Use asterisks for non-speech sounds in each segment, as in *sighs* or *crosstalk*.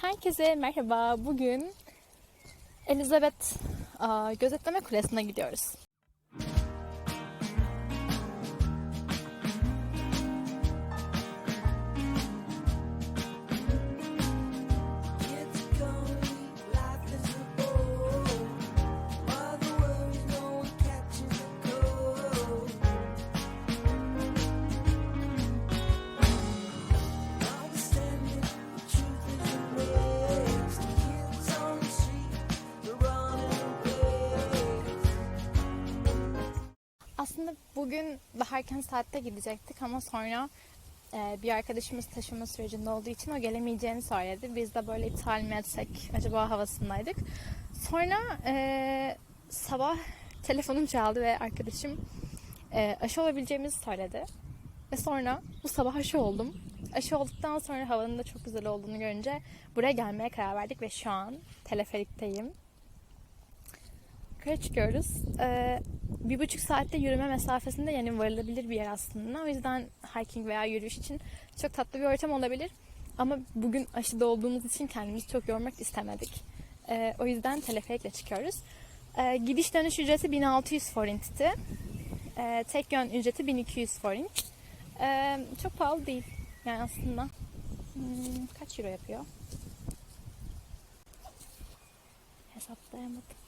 Herkese merhaba. Bugün Elizabeth Gözetleme Kulesi'ne gidiyoruz. Bugün daha erken saatte gidecektik ama sonra e, bir arkadaşımız taşınma sürecinde olduğu için o gelemeyeceğini söyledi. Biz de böyle iptal mi etsek acaba havasındaydık. Sonra e, sabah telefonum çaldı ve arkadaşım e, aşı olabileceğimizi söyledi. Ve sonra bu sabah aşı oldum. Aşı olduktan sonra havanın da çok güzel olduğunu görünce buraya gelmeye karar verdik ve şu an teleferikteyim. Yukarı çıkıyoruz. Ee, bir buçuk saatte yürüme mesafesinde yani varılabilir bir yer aslında. O yüzden hiking veya yürüyüş için çok tatlı bir ortam olabilir. Ama bugün aşıda olduğumuz için kendimizi çok yormak istemedik. Ee, o yüzden teleferikle çıkıyoruz. Ee, gidiş dönüş ücreti 1600 forintti. Ee, tek yön ücreti 1200 forint. Ee, çok pahalı değil. Yani aslında hmm, kaç euro yapıyor? Hesaplayamadım.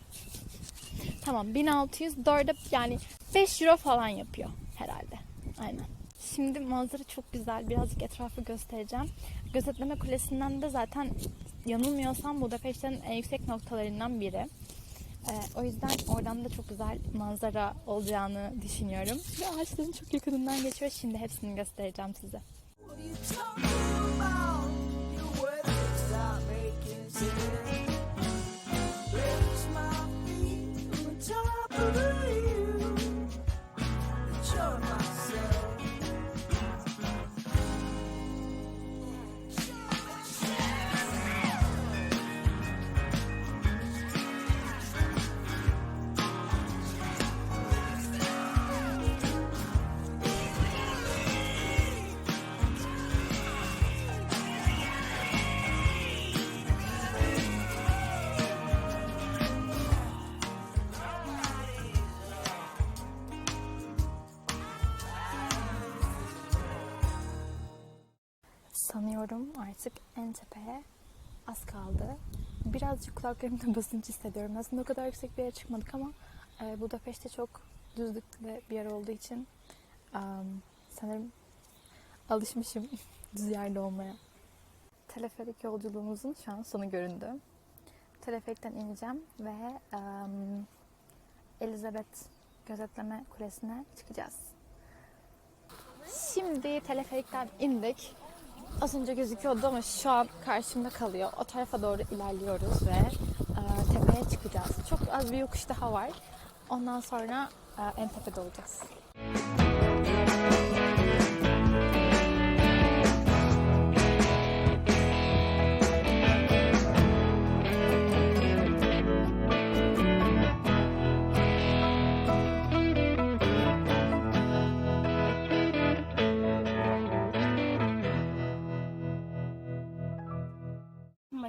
Tamam 1600 4'e yani 5 euro falan yapıyor herhalde. Aynen. Şimdi manzara çok güzel. Birazcık etrafı göstereceğim. Gözetleme Kulesi'nden de zaten yanılmıyorsam Budapeşte'nin en yüksek noktalarından biri. Ee, o yüzden oradan da çok güzel manzara olacağını düşünüyorum. Ve ağaçların çok yakınından geçiyor. Şimdi hepsini göstereceğim size. What artık en tepeye az kaldı. Birazcık kulaklarımda *laughs* basınç hissediyorum. Aslında o kadar yüksek bir yere çıkmadık ama e, Budapeşte çok düzlükte bir yer olduğu için um, sanırım alışmışım *laughs* düz yerde olmaya. Teleferik yolculuğumuzun şu an sonu göründü. Teleferikten ineceğim ve um, Elizabeth gözetleme kulesine çıkacağız. Şimdi teleferikten indik. Az önce gözüküyordu ama şu an karşımda kalıyor. O tarafa doğru ilerliyoruz ve e, tepeye çıkacağız. Çok az bir yokuş daha var. Ondan sonra e, en tepede olacağız.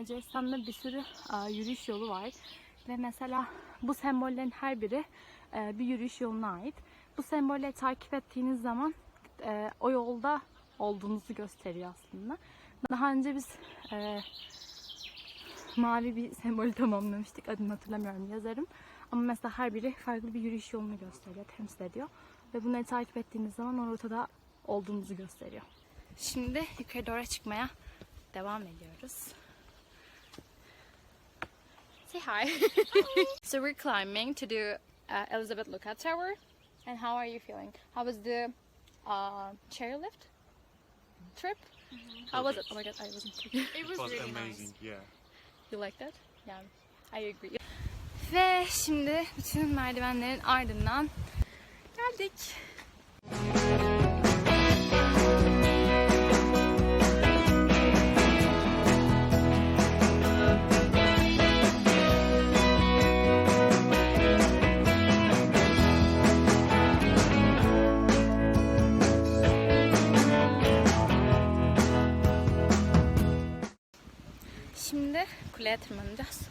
Macaristan'da bir sürü e, yürüyüş yolu var. Ve mesela bu sembollerin her biri e, bir yürüyüş yoluna ait. Bu sembolleri takip ettiğiniz zaman e, o yolda olduğunuzu gösteriyor aslında. Daha önce biz e, mavi bir sembolü tamamlamıştık. Adını hatırlamıyorum yazarım. Ama mesela her biri farklı bir yürüyüş yolunu gösteriyor, temsil ediyor. Ve bunları takip ettiğiniz zaman o rotada olduğunuzu gösteriyor. Şimdi yukarı doğru çıkmaya devam ediyoruz. Say hi. *laughs* so we're climbing to do uh, Elizabeth Lookout Tower. And how are you feeling? How was the uh, chairlift trip? How was it? Oh my god, I wasn't. It was, was really amazing. nice. Yeah. You like that? Yeah, I agree. Ve şimdi bütün merdivenlerin ardından geldik. Tırmanacağız.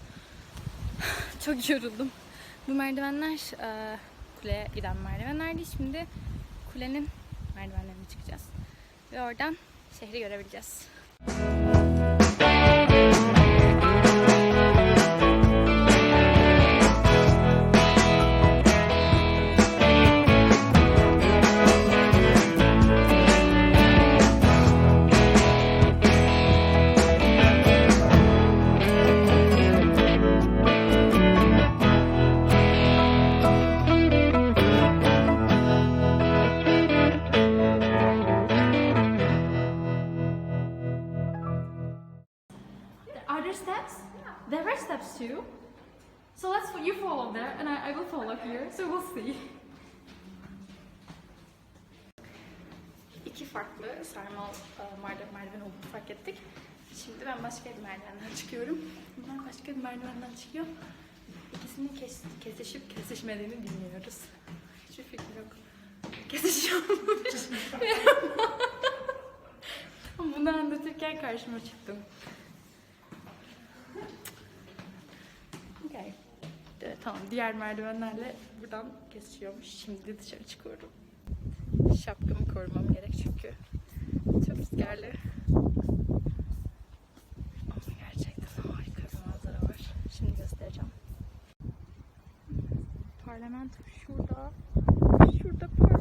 Çok yoruldum. Bu merdivenler e, kuleye giden merdivenlerdi. Şimdi kulenin merdivenlerine çıkacağız. Ve oradan şehri görebileceğiz. Are there and I, I will follow here. So we'll see. İki farklı sarmal e, merdiven, merdiven olduğunu fark ettik. Şimdi ben başka bir merdivenden çıkıyorum. Bunlar başka bir merdivenden çıkıyor. İkisinin kes, kesişip kesişmediğini bilmiyoruz. Hiçbir fikrim yok. Kesişiyormuş. *laughs* Bunu anlatırken karşıma çıktım. Okay. Evet, tamam diğer merdivenlerle buradan kesişiyormuş. Şimdi dışarı çıkıyorum. Şapkamı korumam gerek çünkü çok rüzgarlı. Ama gerçekten harika bir manzara var. Şimdi göstereceğim. Parlamento şurada. Şurada parlamento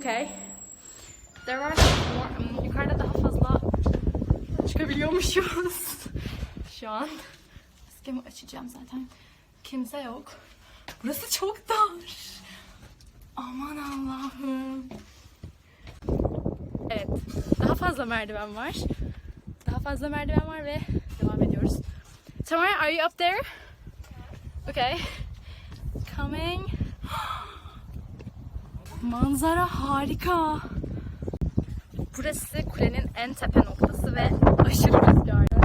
Okay. There are more, yukarıda daha fazla çıkabiliyormuşuz. *laughs* Şu an. Maskemi açacağım zaten. Kimse yok. Burası çok dar. Aman Allah'ım. Evet. Daha fazla merdiven var. Daha fazla merdiven var ve devam ediyoruz. Tamara, are you up there? Okay. Coming. Manzara harika. Burası kulenin en tepe noktası ve aşırı rüzgarlı.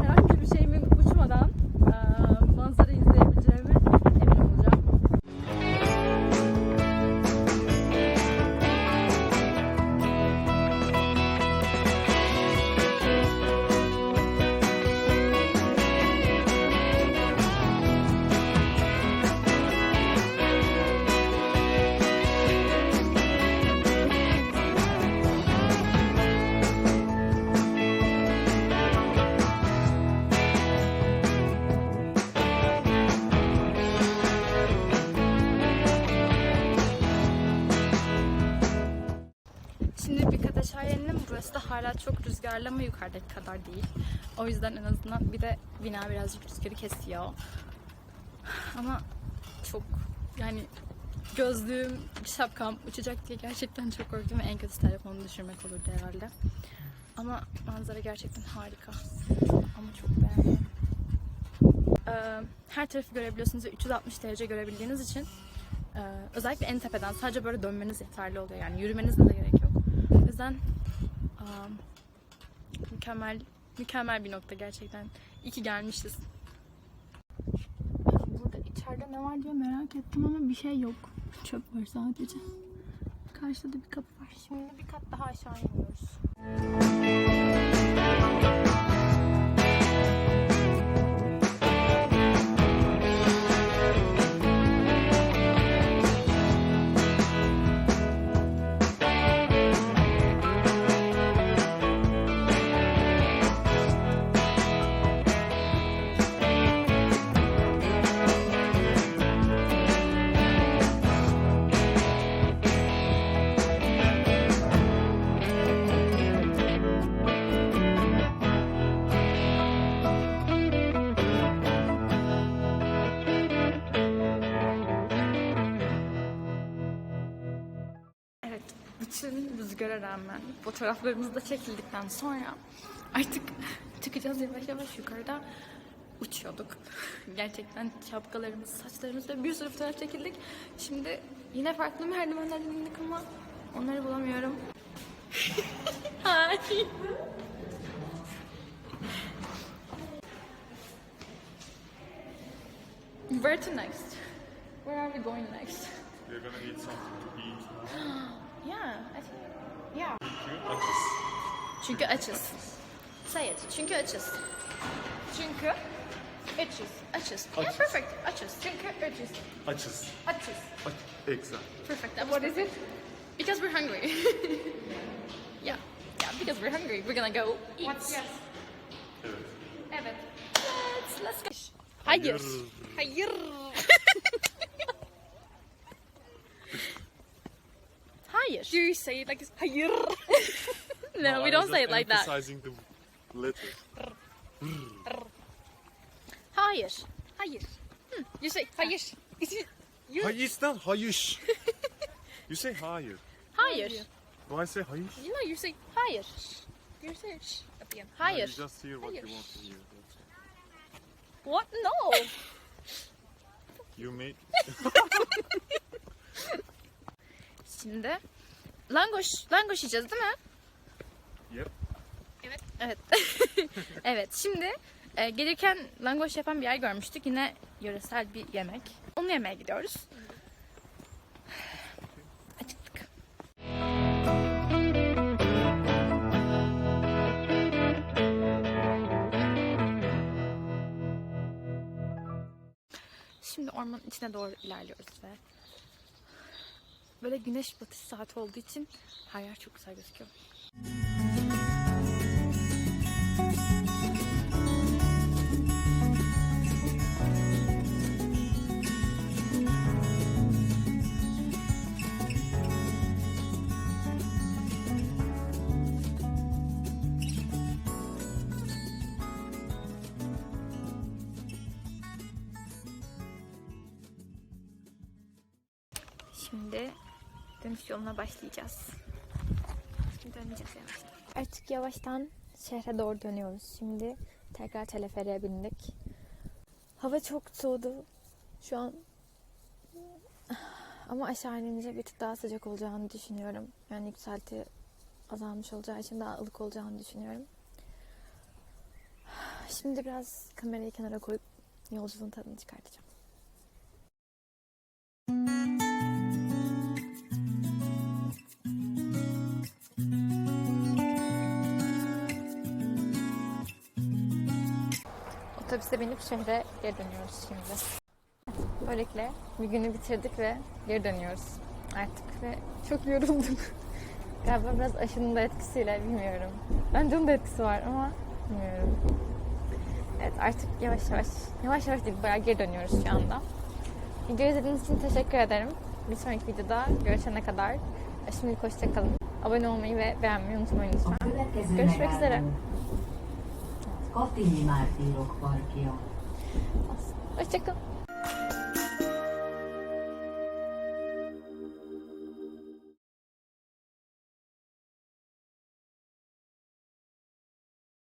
Rüzgarlı ama yukarıdaki kadar değil. O yüzden en azından bir de bina birazcık rüzgarı kesiyor. Ama çok yani gözlüğüm, şapkam uçacak diye gerçekten çok korktum en kötü telefonu düşürmek olurdu herhalde. Ama manzara gerçekten harika. Ama çok beğendim. Ee, her tarafı görebiliyorsunuz ve 360 derece görebildiğiniz için ee, özellikle en tepeden sadece böyle dönmeniz yeterli oluyor. Yani yürümenize de gerek yok. O yüzden um, mükemmel mükemmel bir nokta gerçekten. İyi ki gelmişiz. Burada içeride ne var diye merak ettim ama bir şey yok. Çöp var sadece. Karşıda da bir kapı var. Şimdi bir kat daha aşağı iniyoruz. Rüzgara rağmen fotoğraflarımız da çekildikten sonra artık çıkacağız yavaş yavaş yukarıda uçuyorduk. *laughs* Gerçekten şapkalarımız, saçlarımız ve bir sürü fotoğraf çekildik. Şimdi yine farklı merdivenlerden indik ama onları bulamıyorum. *laughs* Hi. Where to next? Where are we going next? We're gonna need something to eat. *gasps* Yeah, I think. Çünkü açız. Çünkü açız. Say it. Çünkü açız. Çünkü açız. Açız. Yeah, Açız. perfect. Açız. Çünkü açız. Açız. Açız. Aç. Exact. Perfect. That What is it? Because we're hungry. *laughs* yeah. Yeah, because we're hungry. We're gonna go eat. What's yes? Evet. Evet. Let's, let's go. Hayır. Hayır. Hayır. *laughs* Do you say it like this? Hayır. *laughs* no, we don't say it like that. Emphasizing the letter. Hayır. Hayır. Hmm, you say hayır. You- Hayır, it's not hayır. you say hayır. Hayır. Do I say hayır? You know, you say hayır. You say shh at the end. No, Hayır. You just hear what Hayır. you want to hear. What? No. You made... *laughs* Şimdi langoş, langoş yiyeceğiz değil mi? Yep. Evet. Evet. *laughs* evet. Şimdi e, gelirken langoş yapan bir yer görmüştük. Yine yöresel bir yemek. Onu yemeye gidiyoruz. Acıktık. Şimdi ormanın içine doğru ilerliyoruz ve böyle güneş batış saati olduğu için her yer çok güzel gözüküyor. Şimdi dönüş yoluna başlayacağız. Döneceğiz yavaştan. Artık yavaştan şehre doğru dönüyoruz. Şimdi tekrar teleferiğe bindik. Hava çok soğudu. Şu an *sighs* ama aşağı inince bir tık daha sıcak olacağını düşünüyorum. Yani yükselti azalmış olacağı için daha ılık olacağını düşünüyorum. *sighs* Şimdi biraz kamerayı kenara koyup yolculuğun tadını çıkartacağım. Otobüse binip şehre geri dönüyoruz şimdi. Böylelikle bir günü bitirdik ve geri dönüyoruz artık ve çok yoruldum. *laughs* Galiba biraz aşının da etkisiyle bilmiyorum. Bence onun da etkisi var ama bilmiyorum. Evet artık yavaş yavaş, yavaş yavaş değil bayağı geri dönüyoruz şu anda. Video izlediğiniz için teşekkür ederim. Bir sonraki videoda görüşene kadar şimdilik hoşçakalın. Abone olmayı ve beğenmeyi unutmayın lütfen. Görüşmek üzere. Katinyi Mártírok parkja. Hoşçakalın.